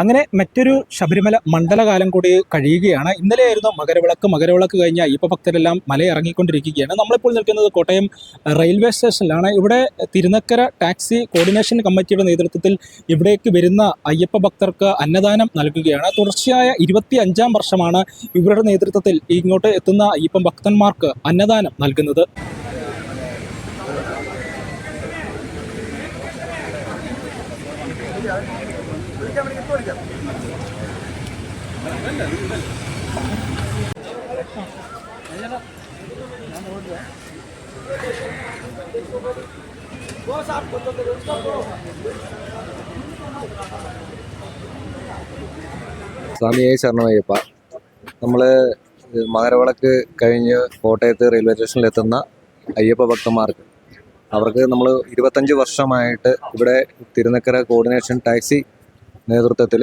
അങ്ങനെ മറ്റൊരു ശബരിമല മണ്ഡലകാലം കൂടി കഴിയുകയാണ്. ഇന്നലെയായിരുന്നു മകരവിളക്ക്. മകരവിളക്ക് കഴിഞ്ഞ അയ്യപ്പ ഭക്തരെല്ലാം മല ഇറങ്ങിക്കൊണ്ടിരിക്കുകയാണ് നമ്മളിപ്പോൾ നിൽക്കുന്നത് കോട്ടയം റെയിൽവേ സ്റ്റേഷനിലാണ്. ഇവിടെ തിരുനക്കര ടാക്സി കോർഡിനേഷൻ കമ്മിറ്റിയുടെ നേതൃത്വത്തിൽ ഇവിടേക്ക് വരുന്ന അയ്യപ്പ ഭക്തർക്ക് അന്നദാനം നൽകുകയാണ്. തുടർച്ചയായ ഇരുപത്തി അഞ്ചാം വർഷമാണ് ഇവരുടെ നേതൃത്വത്തിൽ ഇങ്ങോട്ട് എത്തുന്ന അയ്യപ്പ ഭക്തന്മാർക്ക് അന്നദാനം നൽകുന്നത്. സ്വാമിയെ ശരണമയ്യപ്പ. നമ്മൾ മകരവിളക്ക് കഴിഞ്ഞ് കോട്ടയത്ത് റെയിൽവേ സ്റ്റേഷനിൽ എത്തുന്ന അയ്യപ്പ ഭക്തന്മാർക്ക്. അവർക്ക് നമ്മൾ ഇരുപത്തഞ്ച് വർഷമായിട്ട് ഇവിടെ തിരുനക്കര കോർഡിനേഷൻ ടാക്സി നേതൃത്വത്തിൽ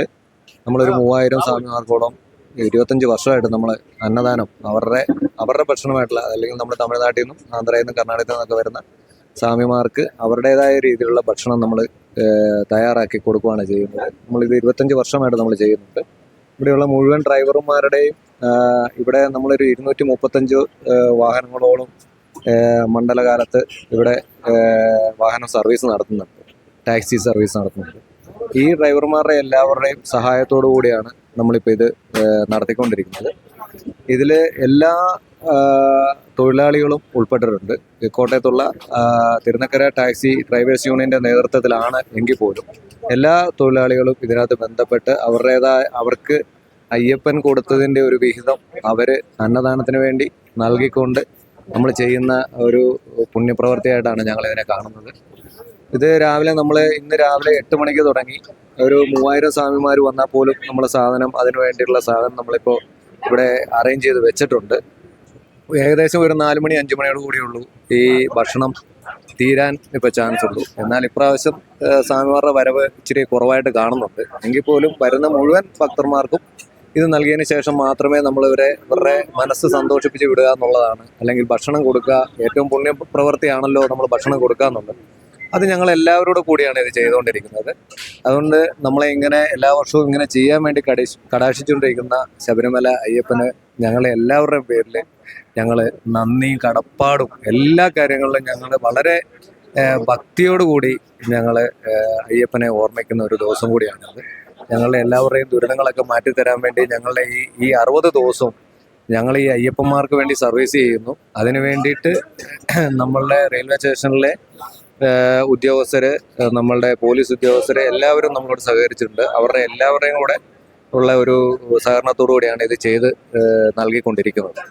നമ്മളൊരു മൂവായിരം സ്വാമിമാർക്കോളം ഇരുപത്തഞ്ച് വർഷമായിട്ട് നമ്മൾ അന്നദാനം അവരുടെ അവരുടെ ഭക്ഷണമായിട്ടുള്ള അല്ലെങ്കിൽ നമ്മൾ തമിഴ്നാട്ടിൽ നിന്നും ആന്ധ്രയിൽ നിന്നും കർണാടകത്തിൽ നിന്നൊക്കെ വരുന്ന സ്വാമിമാർക്ക് അവരുടേതായ രീതിയിലുള്ള ഭക്ഷണം നമ്മൾ തയ്യാറാക്കി കൊടുക്കുകയാണ് ചെയ്യുന്നത്. നമ്മളിത് ഇരുപത്തഞ്ച് വർഷമായിട്ട് നമ്മൾ ചെയ്യുന്നുണ്ട്. ഇവിടെയുള്ള മുഴുവൻ ഡ്രൈവർമാരുടെയും ഇവിടെ നമ്മളൊരു ഇരുന്നൂറ്റി മുപ്പത്തഞ്ച് വാഹനങ്ങളോളം മണ്ഡലകാലത്ത് ഇവിടെ വാഹന സർവീസ് നടത്തുന്നുണ്ട്. ടാക്സി സർവീസ് നടത്തുന്നുണ്ട്. ഈ ഡ്രൈവർമാരുടെ എല്ലാവരുടെയും സഹായത്തോടു കൂടിയാണ് നമ്മളിപ്പോൾ ഇത് നടത്തിക്കൊണ്ടിരിക്കുന്നത്. ഇതിൽ എല്ലാ തൊഴിലാളികളും ഉൾപ്പെട്ടിട്ടുണ്ട്. കോട്ടയത്തുള്ള തിരുനക്കര ടാക്സി ഡ്രൈവേഴ്സ് യൂണിയന്റെ നേതൃത്വത്തിലാണ് എങ്കിൽ പോലും എല്ലാ തൊഴിലാളികളും ഇതിനകത്ത് ബന്ധപ്പെട്ട് അവരുടേതായ അവർക്ക് അയ്യപ്പൻ കൊടുത്തതിന്റെ ഒരു വിഹിതം അവർ അന്നദാനത്തിന് വേണ്ടി നൽകിക്കൊണ്ട് നമ്മൾ ചെയ്യുന്ന ഒരു പുണ്യപ്രവർത്തിയായിട്ടാണ് ഞങ്ങൾ ഇതിനെ കാണുന്നത്. ഇത് രാവിലെ നമ്മൾ ഇന്ന് രാവിലെ എട്ട് മണിക്ക് തുടങ്ങി. ഒരു മൂവായിരം സ്വാമിമാർ വന്നാൽ പോലും നമ്മളെ സാധനം അതിനു വേണ്ടിയുള്ള സാധനം നമ്മളിപ്പോൾ ഇവിടെ അറേഞ്ച് ചെയ്ത് വെച്ചിട്ടുണ്ട്. ഏകദേശം ഒരു നാല് മണി അഞ്ച് മണിയോട് കൂടിയുള്ളൂ ഈ ഭക്ഷണം തീരാൻ ഇപ്പോൾ ചാൻസ് ഉള്ളൂ. എന്നാൽ ഇപ്രാവശ്യം സ്വാമിമാരുടെ വരവ് ഇച്ചിരി കുറവായിട്ട് കാണുന്നുണ്ട്. എങ്കിൽ പോലും വരുന്ന മുഴുവൻ ഭക്തന്മാർക്കും ഇത് നൽകിയതിന് ശേഷം മാത്രമേ നമ്മൾ ഇവരെ ഇവരുടെ മനസ്സ് സന്തോഷിപ്പിച്ച് വിടുക എന്നുള്ളതാണ്. അല്ലെങ്കിൽ ഭക്ഷണം കൊടുക്കുക ഏറ്റവും പുണ്യ പ്രവൃത്തിയാണല്ലോ നമ്മൾ ഭക്ഷണം കൊടുക്കുക എന്നുള്ളത്. അത് ഞങ്ങൾ എല്ലാവരോടും കൂടിയാണ് ഇത് ചെയ്തുകൊണ്ടിരിക്കുന്നത്. അതുകൊണ്ട് നമ്മളെ ഇങ്ങനെ എല്ലാ വർഷവും ഇങ്ങനെ ചെയ്യാൻ വേണ്ടി കടീഷ് കടാക്ഷിച്ചുകൊണ്ടിരിക്കുന്ന ശബരിമല അയ്യപ്പന് ഞങ്ങളെ എല്ലാവരുടെയും പേരിൽ ഞങ്ങൾ നന്ദിയും കടപ്പാടും എല്ലാ കാര്യങ്ങളിലും ഞങ്ങൾ വളരെ ഭക്തിയോടുകൂടി ഞങ്ങൾ അയ്യപ്പനെ ഓർമ്മിക്കുന്ന ഒരു ദിവസം കൂടിയാണിത് ഞങ്ങളുടെ എല്ലാവരുടെയും ദുരിതങ്ങളൊക്കെ മാറ്റിത്തരാൻ വേണ്ടി ഞങ്ങളുടെ ഈ ഈ അറുപത് ദിവസവും ഞങ്ങൾ ഈ അയ്യപ്പന്മാർക്ക് വേണ്ടി സർവീസ് ചെയ്യുന്നു. അതിനു വേണ്ടിയിട്ട് നമ്മളുടെ റെയിൽവേ സ്റ്റേഷനിലെ ഉദ്യോഗസ്ഥര് നമ്മളുടെ പോലീസ് ഉദ്യോഗസ്ഥര് എല്ലാവരും നമ്മളോട് സഹകരിച്ചിട്ടുണ്ട്. അവരുടെ എല്ലാവരുടെയും കൂടെ ഉള്ള ഒരു സഹകരണത്തോടു കൂടിയാണ് ഇത് ചെയ്ത് നൽകിക്കൊണ്ടിരിക്കുന്നത്.